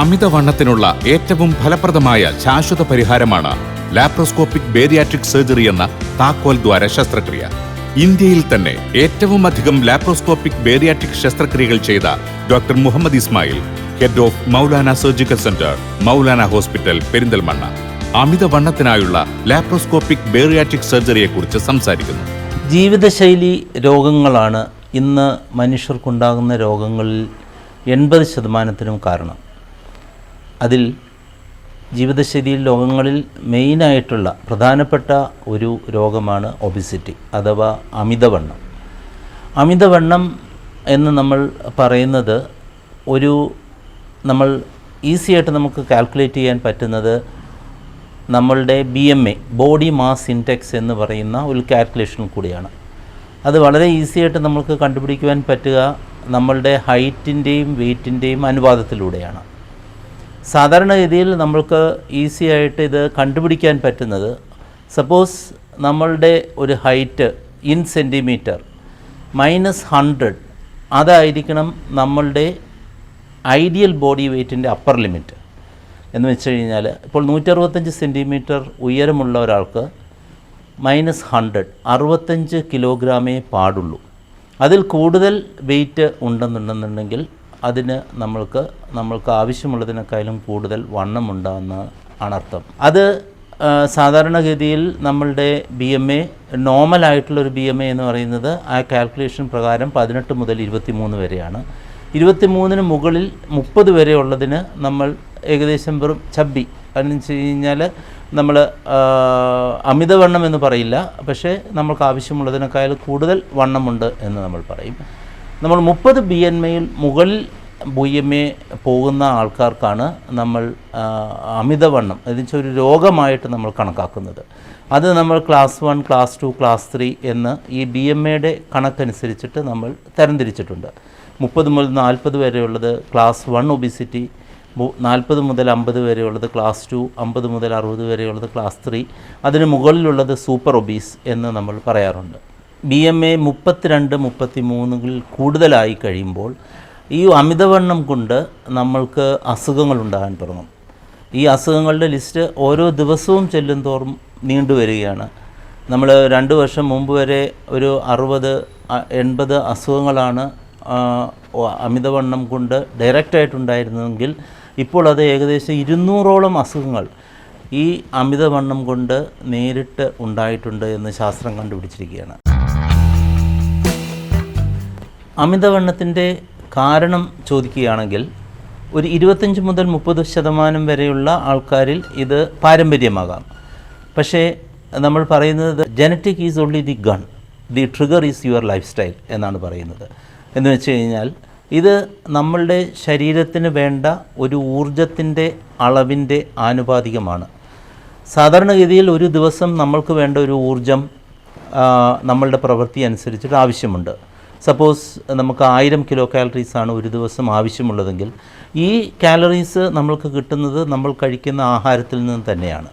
അമിതവണ്ണത്തിനുള്ള ഏറ്റവും ഫലപ്രദമായ ശാശ്വത പരിഹാരമാണ് ലാപ്രോസ്കോപ്പിക് ബേരിയാട്രിക് സർജറി എന്ന താക്കോൽ ദ്വാര ശസ്ത്രക്രിയ. ഇന്ത്യയിൽ തന്നെ ഏറ്റവും അധികം ലാപ്രോസ്കോപ്പിക് ബേരിയാട്രിക് ശസ്ത്രക്രിയകൾ ചെയ്ത doctor Muhammad Ismail head of Maulana surgical centre Maulana hospital Perinthalmanna. അമിതവണ്ണത്തിനായുള്ള laparoscopic bariatric സർജറിയെക്കുറിച്ച് സംസാരിക്കുന്നു. ജീവിതശൈലി രോഗങ്ങളാണ് ഇന്ന് മനുഷ്യർക്കുണ്ടാകുന്ന രോഗങ്ങളിൽ എൺപത് ശതമാനത്തിനും കാരണം. അതിൽ ജീവിതശൈലി രോഗങ്ങളിൽ മെയിനായിട്ടുള്ള പ്രധാനപ്പെട്ട ഒരു രോഗമാണ് ഒബിസിറ്റി അഥവാ അമിതവണ്ണം. അമിതവണ്ണം എന്ന് നമ്മൾ പറയുന്നത് ഒരു നമ്മൾ ഈസി ആയിട്ട് നമുക്ക് കാൽക്കുലേറ്റ് ചെയ്യാൻ പറ്റുന്നത് നമ്മളുടെ B M A body mass index എന്ന് പറയുന്ന ഒരു കാൽക്കുലേഷൻ കൂടിയാണ്. അത് വളരെ ഈസി ആയിട്ട് നമുക്ക് കണ്ടുപിടിക്കുവാൻ പറ്റുക നമ്മളുടെ ഹൈറ്റിന്റെയും വെയ്റ്റിന്റെയും അനുപാതത്തിലൂടെയാണ്. സാധാരണഗതിയിൽ നമ്മൾക്ക് ഈസി ആയിട്ട് ഇത് കണ്ടുപിടിക്കാൻ പറ്റുന്നത്. സപ്പോസ് നമ്മളുടെ ഒരു height in centimetre minus hundred അതായിരിക്കണം നമ്മളുടെ ഐഡിയൽ ബോഡി വെയ്റ്റിന്റെ അപ്പർ ലിമിറ്റ് എന്ന് വെച്ച് കഴിഞ്ഞാൽ ഇപ്പോൾ നൂറ്ററുപത്തഞ്ച് സെന്റിമീറ്റർ ഉയരമുള്ള ഒരാൾക്ക് മൈനസ് ഹൺഡ്രഡ് അറുപത്തഞ്ച് കിലോഗ്രാമേ പാടുള്ളൂ. അതിൽ കൂടുതൽ വെയിറ്റ് ഉണ്ടെന്നുണ്ടെന്നുണ്ടെങ്കിൽ അതിന് നമ്മൾക്ക് നമ്മൾക്ക് ആവശ്യമുള്ളതിനേക്കാളും കൂടുതൽ വണ്ണം ഉണ്ടാകുന്ന അർത്ഥം. അത് സാധാരണഗതിയിൽ നമ്മളുടെ ബി എം എ നോർമലായിട്ടുള്ളൊരു ബി എം എ എന്ന് പറയുന്നത് ആ കാൽക്കുലേഷൻ പ്രകാരം പതിനെട്ട് മുതൽ ഇരുപത്തി മൂന്ന് വരെയാണ്. ഇരുപത്തി മൂന്നിന് മുകളിൽ മുപ്പത് വരെ ഉള്ളതിന് നമ്മൾ ഏകദേശം വെറും ചബ്ബി. അതെന്ന് വെച്ച് കഴിഞ്ഞാൽ നമ്മൾ അമിതവണ്ണം എന്ന് പറയില്ല. പക്ഷേ നമ്മൾക്ക് ആവശ്യമുള്ളതിനേക്കാൾ കൂടുതൽ വണ്ണമുണ്ട് എന്ന് നമ്മൾ പറയും. നമ്മൾ മുപ്പത് ബി എൻ എയിൽ മുകളിൽ ബി എം എ പോകുന്ന ആൾക്കാർക്കാണ് നമ്മൾ അമിതവണ്ണം എന്ന് വെച്ചാൽ ഒരു രോഗമായിട്ട് നമ്മൾ കണക്കാക്കുന്നത്. അത് നമ്മൾ class one class two class three എന്ന് ഈ ബി എം എയുടെ കണക്കനുസരിച്ചിട്ട് നമ്മൾ തരംതിരിച്ചിട്ടുണ്ട്. മുപ്പത് മുതൽ നാൽപ്പത് വരെയുള്ളത് ക്ലാസ് വൺ ഒബിസിറ്റി നാൽപ്പത് മുതൽ അമ്പത് വരെയുള്ളത് ക്ലാസ് ടു അമ്പത് മുതൽ അറുപത് വരെയുള്ളത് ക്ലാസ് ത്രീ അതിന് മുകളിലുള്ളത് സൂപ്പർ ഒബീസ് എന്ന് നമ്മൾ പറയാറുണ്ട്. ബി എം എ മുപ്പത്തിരണ്ട് മുപ്പത്തി കൂടുതലായി കഴിയുമ്പോൾ ഈ അമിതവണ്ണം കൊണ്ട് നമ്മൾക്ക് അസുഖങ്ങൾ ഉണ്ടാകാൻ തുടങ്ങും. ഈ അസുഖങ്ങളുടെ ലിസ്റ്റ് ഓരോ ദിവസവും ചെല്ലും തോറും നീണ്ടുവരികയാണ് നമ്മൾ രണ്ട് വർഷം മുമ്പ് വരെ ഒരു അറുപത് എൺപത് അസുഖങ്ങളാണ് അമിതവണ്ണം കൊണ്ട് ഡയറക്റ്റായിട്ടുണ്ടായിരുന്നതെങ്കിൽ ഇപ്പോൾ അത് ഏകദേശം ഇരുന്നൂറോളം അസുഖങ്ങൾ ഈ അമിതവണ്ണം കൊണ്ട് നേരിട്ട് ഉണ്ടായിട്ടുണ്ട് എന്ന് ശാസ്ത്രം കണ്ടുപിടിച്ചിരിക്കുകയാണ്. അമിതവണ്ണത്തിന്റെ കാരണം ചോദിക്കുകയാണെങ്കിൽ ഒരു ഇരുപത്തഞ്ച് മുതൽ മുപ്പത് ശതമാനം വരെയുള്ള ആൾക്കാരിൽ ഇത് പാരമ്പര്യമാകാം. പക്ഷേ നമ്മൾ പറയുന്നത് genetic is only the gun the trigger is your life style എന്നാണ് പറയുന്നത്. എന്ന് വെച്ച് കഴിഞ്ഞാൽ ഇത് നമ്മളുടെ ശരീരത്തിന് വേണ്ട ഒരു ഊർജത്തിന്റെ അളവിന്റെ ആനുപാതികമാണ്. സാധാരണഗതിയിൽ ഒരു ദിവസം നമ്മൾക്ക് വേണ്ട ഒരു ഊർജം നമ്മളുടെ പ്രവൃത്തി അനുസരിച്ചിട്ട് ആവശ്യമുണ്ട്. സപ്പോസ് നമുക്ക് ആയിരം കിലോ കാലറീസ് ആണ് ഒരു ദിവസം ആവശ്യമുള്ളതെങ്കിൽ ഈ കാലറീസ് നമ്മൾക്ക് കിട്ടുന്നത് നമ്മൾ കഴിക്കുന്ന ആഹാരത്തിൽ നിന്ന് തന്നെയാണ്.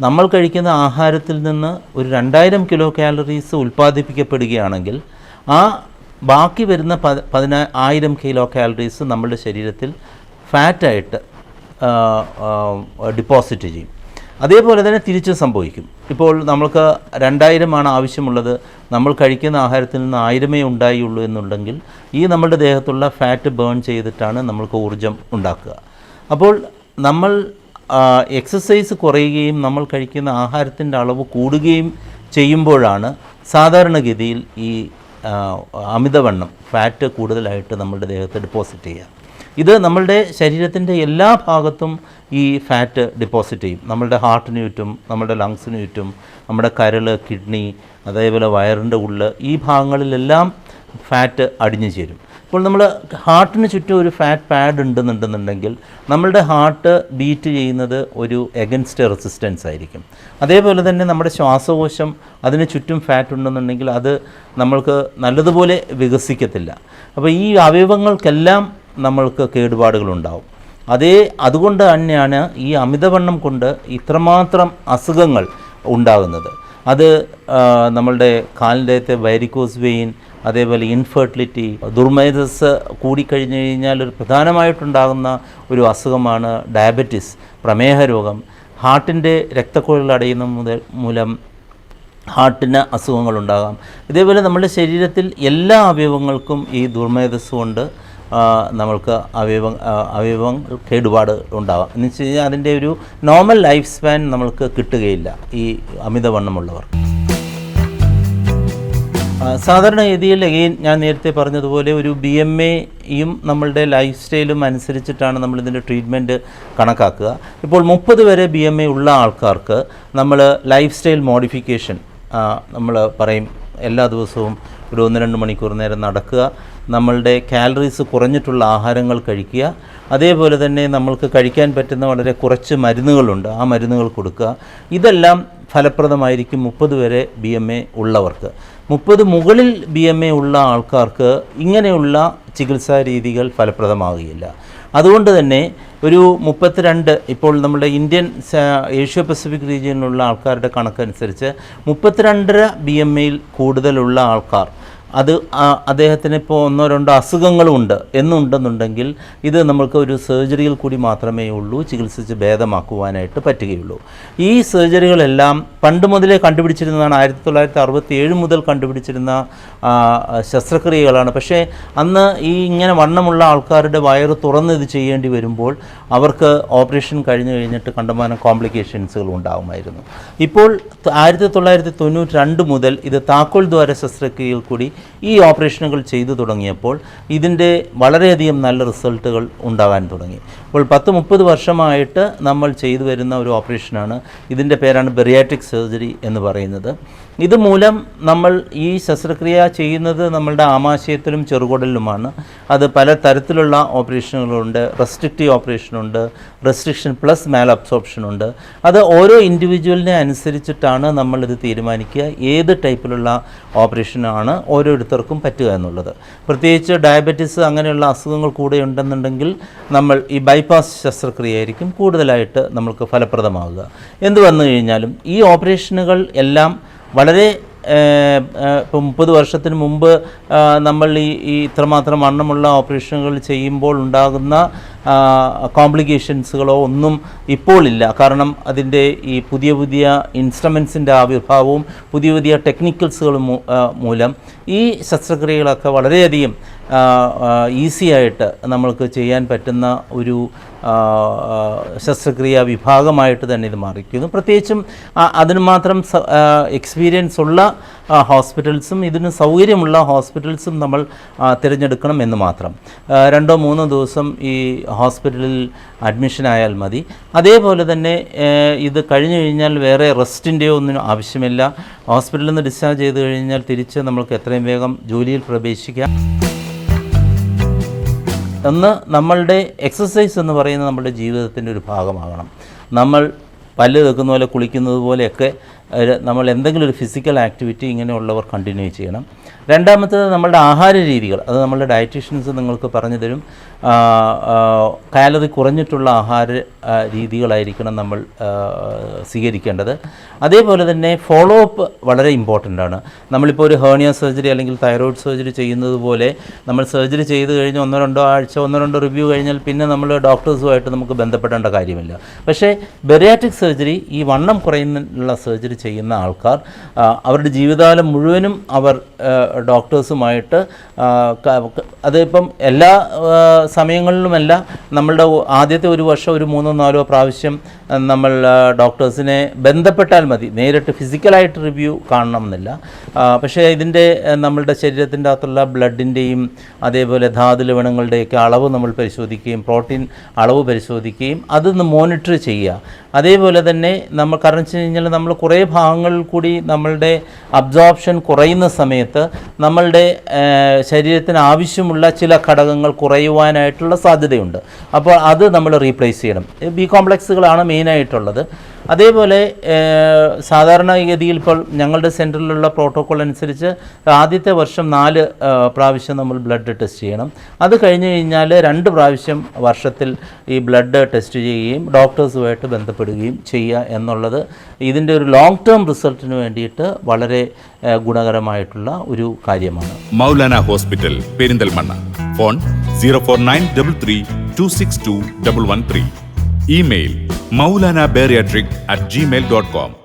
നമ്മൾ കഴിക്കുന്ന ആഹാരത്തിൽ നിന്ന് ഒരു രണ്ടായിരം കിലോ കാലറീസ് ഉൽപ്പാദിപ്പിക്കപ്പെടുകയാണെങ്കിൽ ആ ബാക്കി വരുന്ന പ പതിനാ ആയിരം കിലോ കാലറീസ് നമ്മുടെ ശരീരത്തിൽ ഫാറ്റായിട്ട് ഡിപ്പോസിറ്റ് ചെയ്യും. അതേപോലെ തന്നെ തിരിച്ചും സംഭവിക്കും. ഇപ്പോൾ നമ്മൾക്ക് രണ്ടായിരമാണ് ആവശ്യമുള്ളത്. നമ്മൾ കഴിക്കുന്ന ആഹാരത്തിൽ നിന്ന് ആയിരമേ ഉണ്ടായുള്ളൂ എന്നുണ്ടെങ്കിൽ ഈ നമ്മുടെ ദേഹത്തുള്ള ഫാറ്റ് ബേൺ ചെയ്തിട്ടാണ് നമ്മൾക്ക് ഊർജം ഉണ്ടാക്കുക. അപ്പോൾ നമ്മൾ എക്സസൈസ് കുറയുകയും നമ്മൾ കഴിക്കുന്ന ആഹാരത്തിന്റെ അളവ് കൂടുകയും ചെയ്യുമ്പോഴാണ് സാധാരണഗതിയിൽ ഈ അമിതവണ്ണം ഫാറ്റ് കൂടുതലായിട്ട് നമ്മുടെ ദേഹത്ത് ഡെപ്പോസിറ്റ് ചെയ്യുക. ഇത് നമ്മളുടെ ശരീരത്തിന്റെ എല്ലാ ഭാഗത്തും ഈ ഫാറ്റ് ഡിപ്പോസിറ്റ് ചെയ്യും. നമ്മളുടെ ഹാർട്ടിന് ചുറ്റും നമ്മുടെ ലങ്സിന് ചുറ്റും നമ്മുടെ കരൾ കിഡ്നി അതേപോലെ വയറിന്റെ ഉള്ളിൽ ഈ ഭാഗങ്ങളിലെല്ലാം ഫാറ്റ് അടിഞ്ഞു ചേരും. ഇപ്പോൾ നമ്മൾ ഹാർട്ടിന് ചുറ്റും ഒരു ഫാറ്റ് പാഡ് ഉണ്ടെന്നുണ്ടെന്നുണ്ടെങ്കിൽ നമ്മളുടെ ഹാർട്ട് ബീറ്റ് ചെയ്യുന്നത് ഒരു എഗൻസ്റ്റ് റെസിസ്റ്റൻസ് ആയിരിക്കും. അതേപോലെ തന്നെ നമ്മുടെ ശ്വാസകോശം അതിന് ചുറ്റും ഫാറ്റ് ഉണ്ടെന്നുണ്ടെങ്കിൽ അത് നമ്മൾക്ക് നല്ലതുപോലെ വികസിക്കത്തില്ല. അപ്പോൾ ഈ അവയവങ്ങൾക്കെല്ലാം നമ്മൾക്ക് കേടുപാടുകളുണ്ടാവും. അതേ അതുകൊണ്ട് തന്നെയാണ് ഈ അമിതവണ്ണം കൊണ്ട് ഇത്രമാത്രം അസുഖങ്ങൾ ഉണ്ടാകുന്നത്. അത് നമ്മളുടെ കാലിന്റെ വൈരിക്കോസ് വെയിൻ അതേപോലെ ഇൻഫെർട്ടിലിറ്റി ദുർമേധസ് കൂടിക്കഴിഞ്ഞു കഴിഞ്ഞാൽ ഒരു പ്രധാനമായിട്ടുണ്ടാകുന്ന ഒരു അസുഖമാണ് ഡയബറ്റിസ് പ്രമേഹ രോഗം. ഹാർട്ടിന്റെ രക്തക്കുഴൽ അടയുന്ന മുതൽ മൂലം ഹാർട്ടിന് അസുഖങ്ങളുണ്ടാകാം ഇതേപോലെ നമ്മുടെ ശരീരത്തിൽ എല്ലാ അവയവങ്ങൾക്കും ഈ ദുർമേധസ് കൊണ്ട് നമ്മൾക്ക് അവയവം അവയവം കേടുപാട് ഉണ്ടാവാം. എന്ന് വെച്ച് കഴിഞ്ഞാൽ അതിന്റെ ഒരു നോർമൽ ലൈഫ് സ്പാൻ നമ്മൾക്ക് കിട്ടുകയില്ല ഈ അമിതവണ്ണമുള്ളവർ. സാധാരണ സാധാരണഗതിയിൽ അഗെയിൻ ഞാൻ നേരത്തെ പറഞ്ഞതുപോലെ ഒരു ബി എം എയും നമ്മളുടെ ലൈഫ് സ്റ്റൈലും അനുസരിച്ചിട്ടാണ് നമ്മളിതിന്റെ ട്രീറ്റ്മെന്റ് കണക്കാക്കുക. ഇപ്പോൾ മുപ്പത് വരെ ബി എം എ ഉള്ള ആൾക്കാർക്ക് നമ്മൾ ലൈഫ് സ്റ്റൈൽ മോഡിഫിക്കേഷൻ നമ്മൾ പറയും എല്ലാ ദിവസവും ഒരു ഒന്ന് രണ്ട് മണിക്കൂർ നേരം നടക്കുക. നമ്മളുടെ കാലറീസ് കുറഞ്ഞിട്ടുള്ള ആഹാരങ്ങൾ കഴിക്കുക. അതേപോലെ തന്നെ നമ്മൾക്ക് കഴിക്കാൻ പറ്റുന്ന വളരെ കുറച്ച് മരുന്നുകളുണ്ട്. ആ മരുന്നുകൾ കൊടുക്കുക. ഇതെല്ലാം ഫലപ്രദമായിരിക്കും മുപ്പത് വരെ ബി എം എ ഉള്ളവർക്ക്. മുപ്പത് മുകളിൽ ബി എം എ ഉള്ള ആൾക്കാർക്ക് ഇങ്ങനെയുള്ള ചികിത്സാ രീതികൾ ഫലപ്രദമാകുകയില്ല അതുകൊണ്ട് തന്നെ ഒരു മുപ്പത്തിരണ്ട് ഇപ്പോൾ നമ്മുടെ ഇന്ത്യൻ ഏഷ്യ പസഫിക് റീജിയനിലുള്ള ആൾക്കാരുടെ കണക്കനുസരിച്ച് മുപ്പത്തിരണ്ടര ബി എം എയിൽ കൂടുതലുള്ള ആൾക്കാർ അത് അദ്ദേഹത്തിന് ഇപ്പോൾ ഒന്നോ രണ്ടോ അസുഖങ്ങളുണ്ട് എന്നുണ്ടെന്നുണ്ടെങ്കിൽ ഇത് നമ്മൾക്ക് ഒരു സർജറിയിൽ കൂടി മാത്രമേ ഉള്ളൂ ചികിത്സിച്ച് ഭേദമാക്കുവാനായിട്ട് പറ്റുകയുള്ളൂ. ഈ സർജറികളെല്ലാം പണ്ട് മുതലേ കണ്ടുപിടിച്ചിരുന്നതാണ് ആയിരത്തി തൊള്ളായിരത്തി അറുപത്തി ഏഴ് മുതൽ കണ്ടുപിടിച്ചിരുന്ന ശസ്ത്രക്രിയകളാണ്. പക്ഷേ അന്ന് ഈ ഇങ്ങനെ വണ്ണമുള്ള ആൾക്കാരുടെ വയറ് തുറന്ന് ഇത് ചെയ്യേണ്ടി വരുമ്പോൾ അവർക്ക് ഓപ്പറേഷൻ കഴിഞ്ഞു കഴിഞ്ഞിട്ട് കണ്ടമാനം കോംപ്ലിക്കേഷൻസുകൾ ഉണ്ടാകുമായിരുന്നു. ഇപ്പോൾ ആയിരത്തി തൊള്ളായിരത്തി തൊണ്ണൂറ്റി രണ്ട് മുതൽ ഇത് താക്കോൽ ദ്വാര ശസ്ത്രക്രിയയിൽ കൂടി ഈ ഓപ്പറേഷനുകൾ ചെയ്തു തുടങ്ങിയപ്പോൾ ഇതിന്റെ വളരെയധികം നല്ല റിസൾട്ടുകൾ ഉണ്ടാകാൻ തുടങ്ങി. അപ്പോൾ പത്ത് മുപ്പത് വർഷമായിട്ട് നമ്മൾ ചെയ്തു വരുന്ന ഒരു ഓപ്പറേഷനാണ്. ഇതിന്റെ പേരാണ് ബെറിയാട്രിക് സർജറി എന്ന് പറയുന്നത്. ഇതുമൂലം നമ്മൾ ഈ ശസ്ത്രക്രിയ ചെയ്യുന്നത് നമ്മളുടെ ആമാശയത്തിലും ചെറുകുടലിലുമാണ്. അത് പല തരത്തിലുള്ള ഓപ്പറേഷനുകളുണ്ട്. റെസ്ട്രിക്റ്റീവ് ഓപ്പറേഷനുണ്ട്. റെസ്ട്രിക്ഷൻ പ്ലസ് മാൽ അബ്സോർപ്ഷൻ ഉണ്ട് അത് ഓരോ ഇൻഡിവിജ്വലിനെ അനുസരിച്ചിട്ടാണ് നമ്മളിത് തീരുമാനിക്കുക. ഏത് ടൈപ്പിലുള്ള ഓപ്പറേഷനാണ് ഓരോരുത്തർക്കും പറ്റുക എന്നുള്ളത്. പ്രത്യേകിച്ച് ഡയബറ്റിസ് അങ്ങനെയുള്ള അസുഖങ്ങൾ കൂടെ ഉണ്ടെന്നുണ്ടെങ്കിൽ നമ്മൾ ഈ ബൈപ്പാസ് ശസ്ത്രക്രിയയായിരിക്കും കൂടുതലായിട്ട് നമ്മൾക്ക് ഫലപ്രദമാവുക. എന്ത് വന്നു കഴിഞ്ഞാലും ഈ ഓപ്പറേഷനുകൾ എല്ലാം വളരെ ഇപ്പോൾ മുപ്പത് വർഷത്തിന് മുമ്പ് നമ്മൾ ഈ ഈ ഇത്രമാത്രം വണ്ണമുള്ള ഓപ്പറേഷനുകൾ ചെയ്യുമ്പോൾ ഉണ്ടാകുന്ന കോംപ്ലിക്കേഷൻസുകളോ ഒന്നും ഇപ്പോഴില്ല കാരണം അതിന്റെ ഈ പുതിയ പുതിയ ഇൻസ്ട്രുമെൻസിന്റെ ആവിർഭാവവും പുതിയ പുതിയ ടെക്നിക്കൽസുകളും മൂലം ഈ ശസ്ത്രക്രിയകളൊക്കെ വളരെയധികം ഈസി ആയിട്ട് നമ്മൾക്ക് ചെയ്യാൻ പറ്റുന്ന ഒരു ശസ്ത്രക്രിയ വിഭാഗമായിട്ട് തന്നെ ഇത് മാറിക്കുന്നു പ്രത്യേകിച്ചും അതിന് മാത്രം എക്സ്പീരിയൻസ് ഉള്ള ഹോസ്പിറ്റൽസും ഇതിന് സൗകര്യമുള്ള ഹോസ്പിറ്റൽസും നമ്മൾ തിരഞ്ഞെടുക്കണം എന്ന് മാത്രം. രണ്ടോ മൂന്നോ ദിവസം ഈ ഹോസ്പിറ്റലിൽ അഡ്മിഷൻ ആയാൽ മതി. അതേപോലെ തന്നെ ഇത് കഴിഞ്ഞു കഴിഞ്ഞാൽ വേറെ റെസ്റ്റിന്റെയോ ഒന്നും ആവശ്യമില്ല. ഹോസ്പിറ്റലിൽ നിന്ന് ഡിസ്ചാർജ് ചെയ്ത് കഴിഞ്ഞാൽ തിരിച്ച് നമ്മൾക്ക് എത്രയും വേഗം ജോലിയിൽ പ്രവേശിക്കാം. ഒന്ന് നമ്മളുടെ എക്സസൈസ് എന്ന് പറയുന്നത് നമ്മുടെ ജീവിതത്തിന്റെ ഒരു ഭാഗമാകണം. നമ്മൾ പല്ല് തേക്കുന്ന പോലെ കുളിക്കുന്നത് പോലെയൊക്കെ നമ്മൾ എന്തെങ്കിലും ഒരു ഫിസിക്കൽ ആക്ടിവിറ്റി ഇങ്ങനെയുള്ളവർ കണ്ടിന്യൂ ചെയ്യണം. രണ്ടാമത്തത് നമ്മളുടെ ആഹാര രീതികൾ. അത് നമ്മളുടെ ഡയറ്റീഷ്യൻസ് നിങ്ങൾക്ക് പറഞ്ഞു തരും. കാലറി കുറഞ്ഞിട്ടുള്ള ആഹാര രീതികളായിരിക്കണം നമ്മൾ സ്വീകരിക്കേണ്ടത്. അതേപോലെ തന്നെ ഫോളോ അപ്പ് വളരെ ഇമ്പോർട്ടന്റ് ആണ്. നമ്മളിപ്പോൾ ഒരു ഹേർണിയ സർജറി അല്ലെങ്കിൽ തൈറോയ്ഡ് സർജറി ചെയ്യുന്നത് പോലെ നമ്മൾ സർജറി ചെയ്ത് കഴിഞ്ഞ് ഒന്നോ രണ്ടോ ആഴ്ച ഒന്നോ രണ്ടോ റിവ്യൂ കഴിഞ്ഞാൽ പിന്നെ നമ്മൾ ഡോക്ടേഴ്സുമായിട്ട് നമുക്ക് ബന്ധപ്പെടേണ്ട കാര്യമില്ല. പക്ഷേ ബെറിയാട്രിക് സർജറി ഈ വണ്ണം കുറയുന്നുള്ള സർജറി ചെയ്യുന്ന ആൾക്കാർ അവരുടെ ജീവിതകാലം മുഴുവനും അവർ ഡോക്ടേഴ്സുമായിട്ട് അതിപ്പം എല്ലാ സമയങ്ങളിലുമല്ല നമ്മളുടെ ആദ്യത്തെ ഒരു വർഷം ഒരു മൂന്നോ നാലോ പ്രാവശ്യം നമ്മൾ ഡോക്ടേഴ്സിനെ ബന്ധപ്പെട്ടാൽ മതി. നേരിട്ട് ഫിസിക്കലായിട്ട് റിവ്യൂ കാണണമെന്നില്ല. പക്ഷേ ഇതിന്റെ നമ്മളുടെ ശരീരത്തിന്റെ അകത്തുള്ള ബ്ലഡിന്റെയും അതേപോലെ ധാതു ലവണങ്ങളുടെയൊക്കെ അളവ് നമ്മൾ പരിശോധിക്കുകയും പ്രോട്ടീൻ അളവ് പരിശോധിക്കുകയും അതൊന്ന് മോണിറ്റർ ചെയ്യുക. അതേപോലെ തന്നെ നമ്മൾ കാരണം വെച്ച് കഴിഞ്ഞാൽ നമ്മൾ കുറേ ഭാഗങ്ങളിൽ കൂടി നമ്മളുടെ അബ്സോർപ്ഷൻ കുറയുന്ന സമയത്ത് നമ്മളുടെ ശരീരത്തിന് ആവശ്യമുള്ള ചില ഘടകങ്ങൾ കുറയുവാനായിട്ടുള്ള സാധ്യതയുണ്ട്. അപ്പോൾ അത് നമ്മൾ റീപ്ലേസ് ചെയ്യണം. ബി കോംപ്ലക്സുകളാണ് മെയിനായിട്ടുള്ളത്. അതേപോലെ സാധാരണഗതിയിൽ ഇപ്പോൾ ഞങ്ങളുടെ സെന്ററിലുള്ള പ്രോട്ടോക്കോൾ അനുസരിച്ച് ആദ്യത്തെ വർഷം നാല് പ്രാവശ്യം നമ്മൾ ബ്ലഡ് ടെസ്റ്റ് ചെയ്യണം. അത് കഴിഞ്ഞ് കഴിഞ്ഞാൽ രണ്ട് പ്രാവശ്യം വർഷത്തിൽ ഈ ബ്ലഡ് ടെസ്റ്റ് ചെയ്യുകയും ഡോക്ടേഴ്സുമായിട്ട് ബന്ധപ്പെടുകയും ചെയ്യുക എന്നുള്ളത് ഇതിന്റെ ഒരു ലോങ് ടേം റിസൾട്ടിന് വേണ്ടിയിട്ട് വളരെ ഗുണകരമായിട്ടുള്ള ഒരു കാര്യമാണ്. Maulana hospital Perinthalmanna. Phone zero four nine double three two six two double one three. Email Maulana bariatric at Gmail dot com